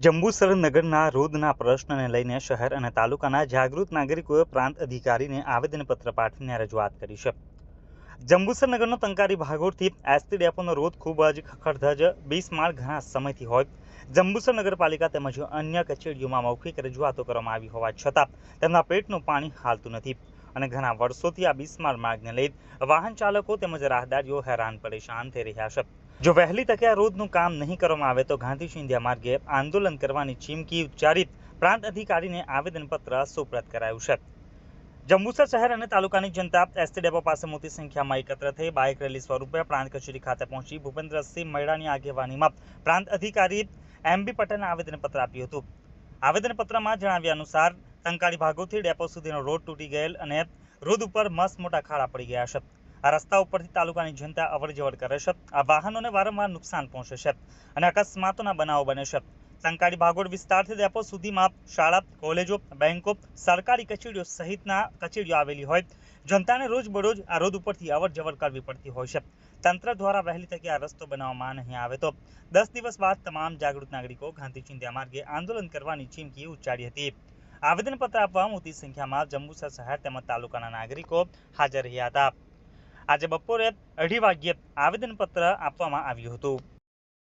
જંબુસર નગરના રોદના પ્રશ્નને લઈને શહેર અને તાલુકાના જાગૃત નાગરિકોએ પ્રાંત અધિકારીને આવેદનપત્ર પાઠવીને રજૂઆત કરી છે. જંબુસર નગરનો તંકારી ભાગોળથી એસટી ડેપોનો રોડ ખૂબ જ ખખડધજ બિસ્માર ઘણા સમયથી હોય. જંબુસર નગરપાલિકા તેમજ અન્ય કચેરીઓમાં મૌખિક રજૂઆતો કરવામાં આવી હોવા છતાં તેમના પેટનું પાણી હાલતું નથી અને ઘણા વર્ષોથી આ બિસ્માર માર્ગને લઈ વાહન ચાલકો તેમજ રાહદારીઓ હેરાન પરેશાન થઈ રહ્યા છે. જો વહેલી તકે આ રોડનું કામ નહીં કરવામાં આવે તો ગાંધી સિંધિયા માર્ગે આંદોલન કરવાની ચીમકી ઉચ્ચારિત પ્રાંત અધિકારીને આવેદનપત્ર સુપ્રત કરાયું છે. જંબુસર શહેર અને તાલુકાની જનતા એસટી ડેપો પાસે મોટી સંખ્યામાં એકત્ર થઈ બાઇક રેલી સ્વરૂપે પ્રાંત કચેરી ખાતે પહોંચી ભૂપેન્દ્રસિંહ મૈડાની આગેવાનીમાં પ્રાંત અધિકારી એમ બી પટેલને આવેદનપત્ર આપ્યું હતું. આવેદનપત્રમાં જણાવ્યા અનુસાર ટંકાળી ભાગોથી ડેપો સુધીનો રોડ તૂટી ગયેલ અને રોડ ઉપર મસ્ત મોટા ખાડા પડી ગયા છે. આ રસ્તા ઉપરથી તાલુકાની જનતા અવરજવર કરે છે. આ વાહનોને વારંવાર નુકસાન પહોંચે છે. અને અકસ્માતોના બનાવો બને છે. સંકાળી ભાગોળ વિસ્તારથી ડેપો સુધીમાં શાળા, કોલેજો, બેંકો, સરકારી કચેરીઓ સહિતના કચેરીઓ આવેલી હોય. જનતાને રોજબરોજ આ રોડ ઉપરથી અવરજવર કરવી પડતી હોય છે. તંત્ર દ્વારા વહેલી તકે આ રસ્તો બનાવવામાં નહીં આવે તો દસ દિવસ બાદ તમામ જાગૃત નાગરિકો ગાંધી ચિંધ્યા માર્ગે આંદોલન કરવાની ચીમકી ઉચ્ચારી હતી. આવેદનપત્ર આપવા મોટી સંખ્યામાં જંબુસર શહેર તેમજ તાલુકાના નાગરિકો હાજર રહ્યા હતા. આજે બપોરે અઢી વાગ્યે આવેદનપત્ર આપવામાં આવ્યું હતું.